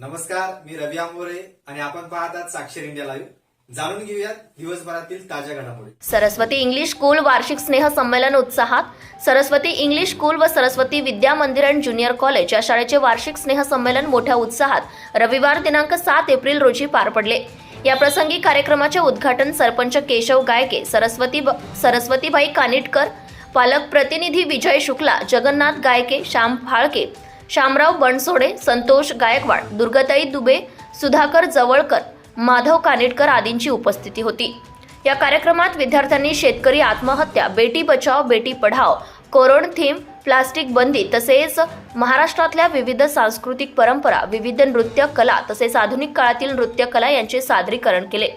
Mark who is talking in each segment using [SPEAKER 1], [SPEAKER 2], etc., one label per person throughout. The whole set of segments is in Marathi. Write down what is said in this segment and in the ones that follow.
[SPEAKER 1] नमस्कार मी रवी आंबोरे आणि आपण पाहतात साक्षर इंडिया लाईव्ह. जाणून घेऊयात दिवसभरातील ताज्या घडामोडी.
[SPEAKER 2] सरस्वती इंग्लिश स्कूल वार्षिक स्नेह संमेलन उत्साहात सरस्वती इंग्लिश स्कूल व सरस्वती विद्या मंदिर अँड ज्युनियर कॉलेज या शाळेचे वार्षिक स्नेह संमेलन मोठ्या उत्साहात रविवार दिनांक सात एप्रिल रोजी पार पडले. या प्रसंगी कार्यक्रमाचे उद्घाटन सरपंच केशव गायके सरस्वती सरस्वतीबाई कानिटकर पालक प्रतिनिधी विजय शुक्ला जगन्नाथ गायके श्याम फाळके शामराव बनसोडे संतोष गायकवाड दुर्गाताई दुबे सुधाकर जवळकर माधव कानेटकर आदींची उपस्थिती होती. या कार्यक्रमात विद्यार्थ्यांनी शेतकरी आत्महत्या बेटी बचाव बेटी पढाव कोरोन थीम प्लास्टिक बंदी तसेच महाराष्ट्रातल्या विविध सांस्कृतिक परंपरा विविध नृत्य कला तसेच आधुनिक काळातील नृत्य कला यांचे सादरीकरण केले.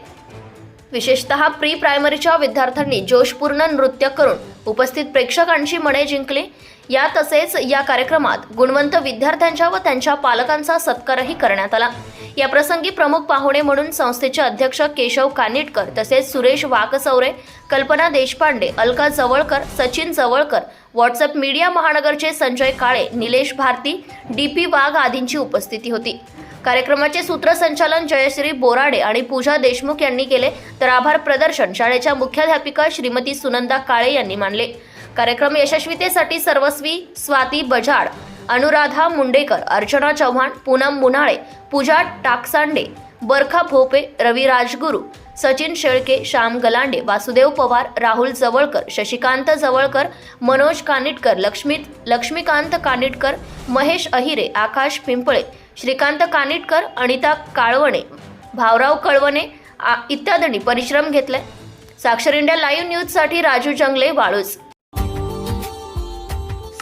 [SPEAKER 2] विशेषतः प्री प्रायमरीच्या विद्यार्थ्यांनी जोशपूर्ण नृत्य करून उपस्थित प्रेक्षकांची मने जिंकली. या तसेच या कार्यक्रमात गुणवंत विद्यार्थ्यांच्या व त्यांच्या पालकांचा सत्कारही करण्यात आला. या प्रसंगी प्रमुख पाहुणे म्हणून संस्थेचे अध्यक्ष केशव कानिटकर तसेच सुरेश वाकचौरे कल्पना देशपांडे अलका जवळकर सचिन जवळकर व्हॉट्सअप मीडिया महानगरचे संजय काळे निलेश भारती डी पी वाघ आदींची उपस्थिती होती. कार्यक्रमाचे सूत्रसंचालन जयश्री बोराडे आणि पूजा देशमुख यांनी केले तर आभार प्रदर्शन शाळेच्या मुख्याध्यापिका श्रीमती सुनंदा काळे यांनी मानले. कार्यक्रम यशस्वीतेसाठी सर्वस्वी स्वाती बजाड अनुराधा मुंडेकर अर्चना चव्हाण पूनम मुनाळे पूजा टाकसांडे बरखा भोपे रवी राजगुरू सचिन शेळके श्याम गलांडे वासुदेव पवार राहुल जवळकर शशिकांत जवळकर मनोज कानिटकर लक्ष्मी लक्ष्मीकांत कानिटकर महेश अहिरे आकाश पिंपळे श्रीकांत कानिटकर अनिता काळवणे भावराव कळवणे इत्यादींनी परिश्रम घेतले साक्षर इंडिया लाईव्ह न्यूजसाठी राजू जंगले वाळूज.